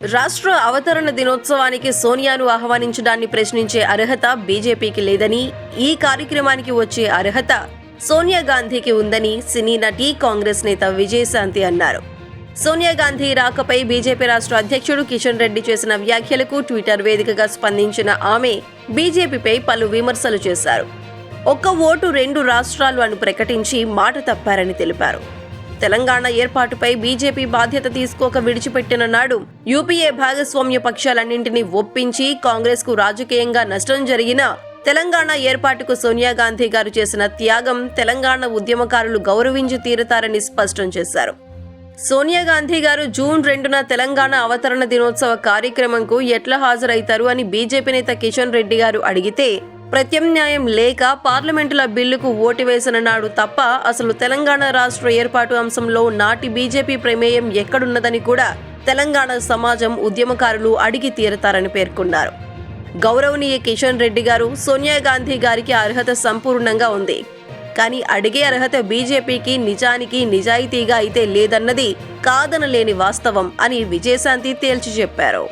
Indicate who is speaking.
Speaker 1: రాష్ట్ర అవతరణ దినోత్సవానికి సోనియాను ఆహ్వానించడాన్ని ప్రశ్నించే అర్హత బీజేపీకి లేదని ఈ కార్యక్రమానికి వచ్చే అర్హత సోనియా గాంధీకి ఉందని సినీ నటి కాంగ్రెస్ నేత విజయశాంతి అన్నారు. సోనియా గాంధీ రాకపై బీజేపీ రాష్ట్ర అధ్యక్షుడు కిషన్ రెడ్డి చేసిన వ్యాఖ్యలకు ట్విట్టర్ వేదికగా స్పందించిన ఆమె బీజేపీపై పలు విమర్శలు చేశారు. ఒక్క ఓటు రెండు రాష్ట్రాలు అని ప్రకటించి మాట తప్పారని తెలిపారు. తెలంగాణ ఏర్పాటుపై బీజేపీ బాధ్యత తీసుకోక విడిచిపెట్టిన నాడు యూపీఏ భాగస్వామ్య పక్షాలన్నింటినీ ఒప్పించి కాంగ్రెస్కు రాజకీయంగా నష్టం జరిగిన తెలంగాణ ఏర్పాటుకు సోనియా గాంధీ గారు చేసిన త్యాగం తెలంగాణ ఉద్యమకారులు గౌరవించి తీరతారని స్పష్టం చేశారు. సోనియా గాంధీ గారు జూన్ రెండున తెలంగాణ అవతరణ దినోత్సవ కార్యక్రమంకు ఎట్లా హాజరైతారు అని బీజేపీ నేత కిషన్ రెడ్డి గారు అడిగితే ప్రత్యామ్నాయం లేక పార్లమెంటుల బిల్లుకు ఓటు వేసిన నాడు తప్ప అసలు తెలంగాణ రాష్ట్ర ఏర్పాటు అంశంలో నాటి బీజేపీ ప్రమేయం ఎక్కడున్నదని కూడా తెలంగాణ సమాజం ఉద్యమకారులు అడిగి తీరతారని పేర్కొన్నారు. గౌరవనీయ కిషన్ రెడ్డి గారు సోనియా గాంధీ గారికి అర్హత సంపూర్ణంగా ఉంది. కానీ అడిగే అర్హత బీజేపీకి నిజానికి నిజాయితీగా అయితే లేదన్నది కాదనలేని వాస్తవం అని విజయశాంతి తేల్చి చెప్పారు.